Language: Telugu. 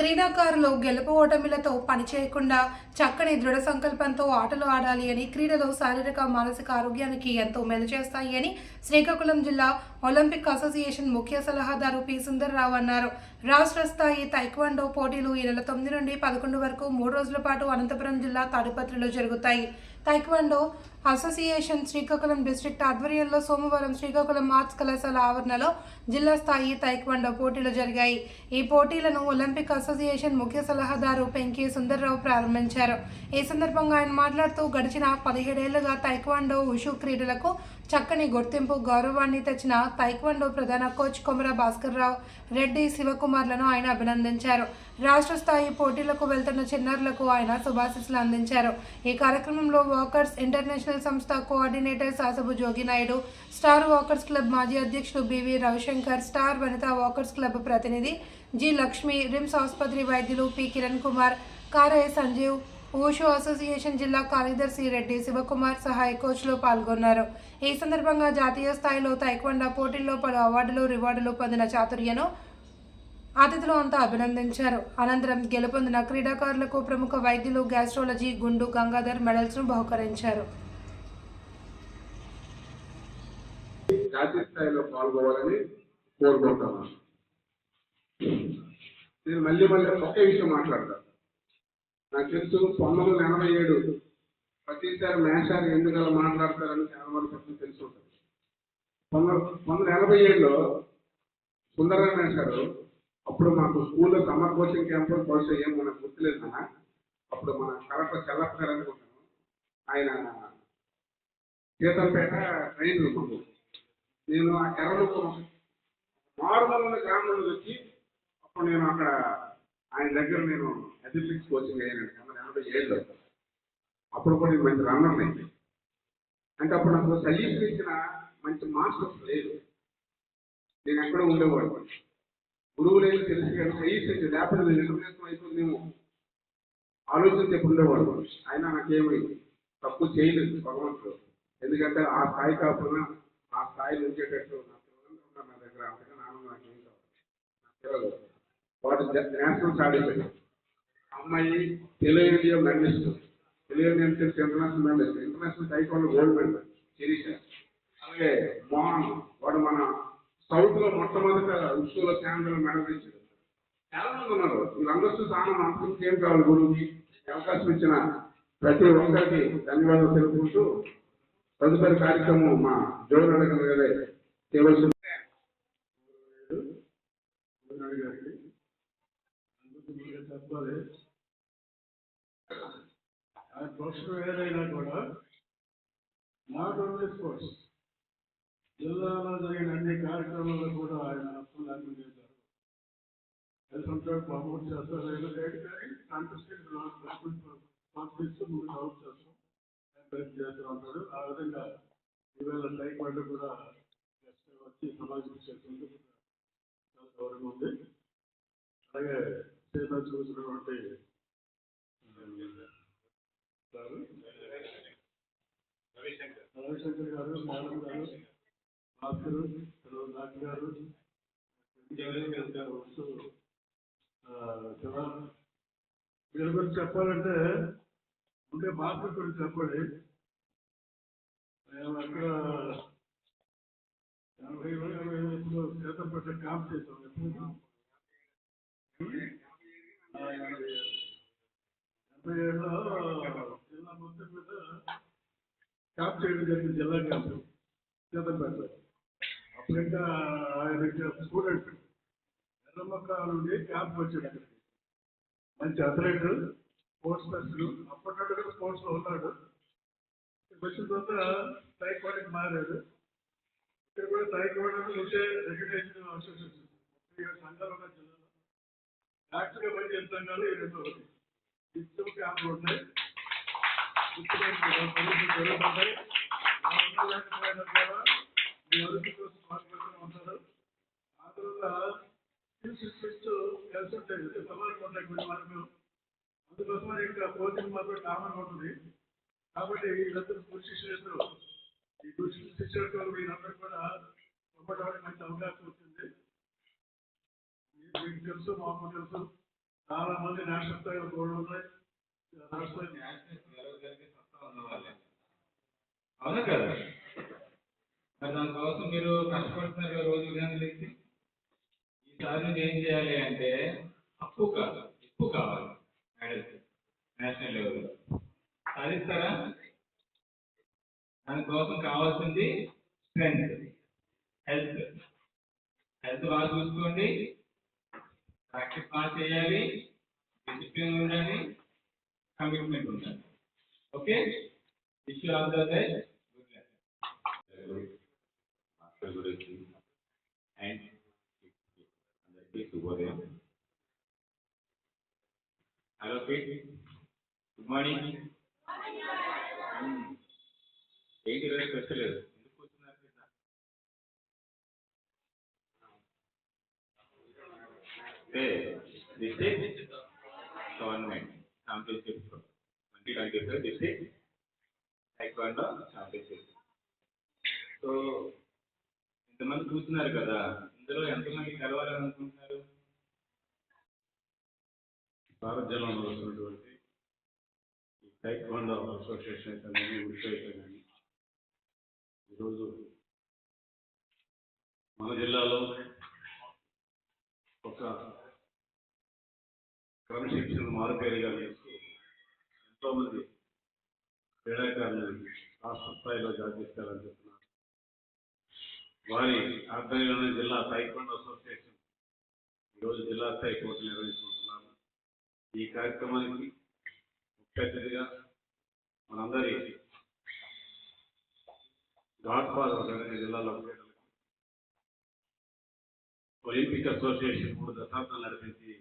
క్రీడాకారులు గెలుపు ఓటమిలతో పనిచేయకుండా చక్కని దృఢ సంకల్పంతో ఆటలు ఆడాలి అని క్రీడలు శారీరక మానసిక ఆరోగ్యానికి ఎంతో మేలు చేస్తాయి అని శ్రీకాకుళం జిల్లా ఒలింపిక్ అసోసియేషన్ ముఖ్య సలహాదారు పి. సుందర్రావు అన్నారు. రాష్ట్ర స్థాయి తైక్వాండో పోటీలు ఈ నెల తొమ్మిది నుండి పదకొండు వరకు మూడు రోజుల పాటు అనంతపురం జిల్లా తాడిపత్రిలో జరుగుతాయి. తైక్వాండో అసోసియేషన్ శ్రీకాకుళం డిస్ట్రిక్ట్ ఆధ్వర్యంలో సోమవారం శ్రీకాకుళం ఆర్ట్స్ కళాశాల ఆవరణలో జిల్లా స్థాయి తైక్వాండో పోటీలు జరిగాయి. ఈ పోటీలను ఒలింపిక్ అసోసియేషన్ ముఖ్య సలహాదారు పెంకి సుందర్రావు ప్రారంభించారు. ఈ సందర్భంగా ఆయన మాట్లాడుతూ గడిచిన పదిహేడేళ్ళుగా తైక్వాండో ఉషు క్రీడలకు చక్కని గుర్తింపు గౌరవాన్ని తెచ్చిన తైక్వాండో ప్రధాన కోచ్ కొమర భాస్కర్ రావు రెడ్డి శివకుమార్లను ఆయన అభినందించారు. రాష్ట్ర స్థాయి పోటీలకు వెళ్తున్న చిన్నారులకు ఆయన శుభాశిస్సులు అందించారు. ఈ కార్యక్రమంలో వర్కర్స్ ఇంటర్నేషనల్ సంస్థ coordinator Sasabu Jogi Naidu star walkers club మాజీ అధ్యక్షుడు BV Ravi Shankar star Vanitha walkers club ప్రతినిధి జి లక్ష్మి రిమ్స్ ఆసుపత్రి వైద్యులు పి కిరణ్ కుమార్ కారయ్య సంజీవ్ ఓషో అసోసియేషన్ జిల్లా కార్యదర్శి రెడ్డి శివకుమార్ సహాయ కోచ్లు పాల్గొన్నారు. ఈ సందర్భంగా జాతీయ స్థాయిలో తైక్వండా పోటీల్లో పలు అవార్డులు రివార్డులు పొందిన చాతుర్యను అతిథులు అంతా అభినందించారు. అనంతరం గెలుపొందిన క్రీడాకారులకు ప్రముఖ వైద్యులు గ్యాస్ట్రాలజీ గుండు గంగాధర్ మెడల్స్ను బహుకరించారు. జాతీయ స్థాయిలో పాల్గొవాలని కోరుకుంటున్నాను. నేను మళ్ళీ మళ్ళీ ఒకే విషయం మాట్లాడతాను నాకు తెలుసు పంతొమ్మిది వందల ఎనభై ఏడు ప్రతిసారి మేషాలు ఎందుకు అలా మాట్లాడతారని చాలా మంది పట్ల తెలిసి. ఉంటుంది పంతొమ్మిది వందల ఎనభై ఏడులో సుందరరావు మేషారు అప్పుడు మాకు స్కూల్లో సమ్మర్ కోచింగ్ క్యాంప్ బహుశా ఏం మనకు గుర్తులేదు నాన్న. అప్పుడు మన కలెక్టర్ చెల్లప్ప గారు అనుకుంటాను. ఆయన సీతంపేట ట్రైన్ మాకు. నేను ఆ ఎర్రలో మారుమల్ల గ్రామంలో వచ్చి అప్పుడు నేను అక్కడ ఆయన దగ్గర నేను అథ్లెటిక్స్ కోచింగ్ అయ్యాను. పంతొమ్మిది ఎనభై ఏళ్ళు. అప్పుడు కూడా నేను మంచి రన్నర్ అయింది అంటే అప్పుడు నాకు సలీఫ్ ఇచ్చిన మంచి మాస్టర్స్ లేదు. నేను ఎక్కడ ఉండేవాడు గురువు లేదు తెలిసి కానీ సలీఫ్ ఇచ్చి లేకపోతే నేను నిర్ణయం అయిపోయిందేమో. ఆలోచించి ఎప్పుడు ఉండేవాడు అయినా నాకేమైంది తప్పు చేయలేదు భగవంతుడు. ఎందుకంటే ఆ స్థాయి కాకుండా స్థాయిలో ఉంచేటట్టు నా పిల్లలు ఉన్నారు నా దగ్గర అంతగా నాన్న నాకు ఏం కావాలి నా పిల్లలు వాడు నేషనల్ సాధించాడు. అమ్మాయి Telugu India medallist Telugu Indian international medallist international tycoon gold medal Sirisha అలాగే మోహన్ వాడు మన సౌత్లో మొట్టమొదట విశ్వలో కేంద్రంలో మెడల్ ఇచ్చాడు చాలా మంది ఉన్నారు. వీళ్ళందరూ స్థానం ఆనందం అంతకు ఏం కావాలి గురువుకి? అవకాశం ఇచ్చిన ప్రతి ఒక్కరికి ధన్యవాదాలు తెలుపుకుంటూ తదుపరి కార్యక్రమం మా జోగునాడు గారే చేయవలసి చెప్పాలి ఆ ప్రొఫెషన్ ఏదైనా కూడా నాట్ ఓన్లీ స్పోర్ట్స్ జిల్లాలో జరిగిన అన్ని కార్యక్రమాల్లో కూడా ఆయన అర్థం లేకుండా చేశారు వెళ్తుంటాడు ప్రమోట్ చేస్తారు లేదు లేదు కానీ కాంటెస్ట్ కాంపిటీస్ ముందు అవుట్ చేస్తాం ఎంకరేజ్ చేస్తూ ఉంటాడు ఆ విధంగా ఈవేళ టైక్వాండో కూడా guest వచ్చి సమాజం చేస్తుంది చాలా గౌరవం ఉంది. అలాగే చేత చూసినటువంటి సారు, రవిశంకర్ గారు మాధవ్ గారు భాస్కర్ నాగ్ గారు గారు గారు గురించి చెప్పాలంటే ఉండే భాస్కర్ గురించి చెప్పండి మేము అక్కడ ఎనభై ఎనభై శాతం చేసాం. ఎప్పుడు ఎనభై ఏడులో జిల్లా మొత్తం మీద క్యాంప్ చేయడం జరిగింది జిల్లా క్యాంప్ శాతంపేట అప్పుడు ఇంకా ఆయన స్టూడెంట్ ఎర్రమక్క నుండి క్యాంప్ వచ్చాడు. మంచి అథ్లెట్ స్పోర్ట్స్ పర్సన్ అప్పటి నుండి కూడా స్పోర్ట్స్లో ఉన్నాడు. క్వశ్చన్ తర్వాత తర్వాత టైక్వాండోకి మారాడు ఇక్కడ కూడా టైక్వాండో ఉంటే రికగ్నైజ్డ్ అసోసియేషన్ సంఘాలు ఉన్న జిల్లాలో యాక్చువల్గా పనిచేసే సంఘాలు ఈ రెండు ఒకటి ఇద్దరు క్యాంపులు ఉంటాయి జరుగుతుంటాయి మీ అభివృద్ధి కోసం పాటుపడుతూ ఉంటారు ఆ తర్వాత సిస్టమ్స్ కలిసి ఉంటాయి సమానంగా ఉంటాయి కొన్ని అందుకోసం ఇంకా కోచింగ్ మాత్రం కామన్ ఉంటుంది కాబట్టి వీళ్ళందరూ కృషి చేస్తూ ఈ కృషి శిక్షకులు వీళ్ళందరూ కూడా పొందడానికి మంచి అవకాశం వచ్చింది. మీకు తెలుసు మాకు తెలుసు. చాలా మంది నేషనల్ స్థాయిలో కూడా ఉన్నాయి. రాష్ట్ర అవునా కదా? మరి దానికోసం మీరు కష్టపడుతున్నారు కదా రోజు ఉదయం లేచి? ఈసారి నుంచి ఏం చేయాలి అంటే తక్కువ కాదు ఎక్కువ కావాలి. దానికోసం కావాల్సింది స్ట్రెంగ్త్ హెల్త్ హెల్త్ బాగా చూసుకోండి. ప్రాక్టీస్ బాగా చేయాలి. డిసిప్లిన్ ఉండాలి. కమిట్మెంట్ ఉండాలి. Okay wish you all the best గురించి అండ్ అందరికీ శుభోదయం. హలో గుడ్ మార్నింగ్ ఏంటి ఈరోజు స్పెషల్ ఎందుకు కూర్చున్నారు కింద అంటే government championship twenty twenty five district taekwondo championship so ఇంతమంది చూస్తున్నారు కదా ఇందులో ఎంతమంది కలవాలని అనుకుంటున్నారు? భారత జిల్లాలో వస్తున్నటువంటి ఈ టైక్వాండో అసోసియేషన్ అనేది కానీ ఈరోజు మన జిల్లాలో ఒక క్రమశిక్షణ మారుపేరుగా చేస్తూ ఎంతోమంది క్రీడాకారులను రాష్ట్ర స్థాయిలో జాతీయస్థాయిలో చెప్తున్నారు వారి ఆధ్వర్యంలోనే జిల్లా టైక్వాండో అసోసియేషన్ ఈరోజు జిల్లా స్థాయి కోర్టు నిర్వహించుకుంటున్నాము ఈ కార్యక్రమానికి ముఖ్య అతిథిగా మనందరి గాడ్ ఫాదర్ గణేష్ జిల్లాలో ఒలింపిక్ అసోసియేషన్ మూడు దశాబ్దాలు నడిపించి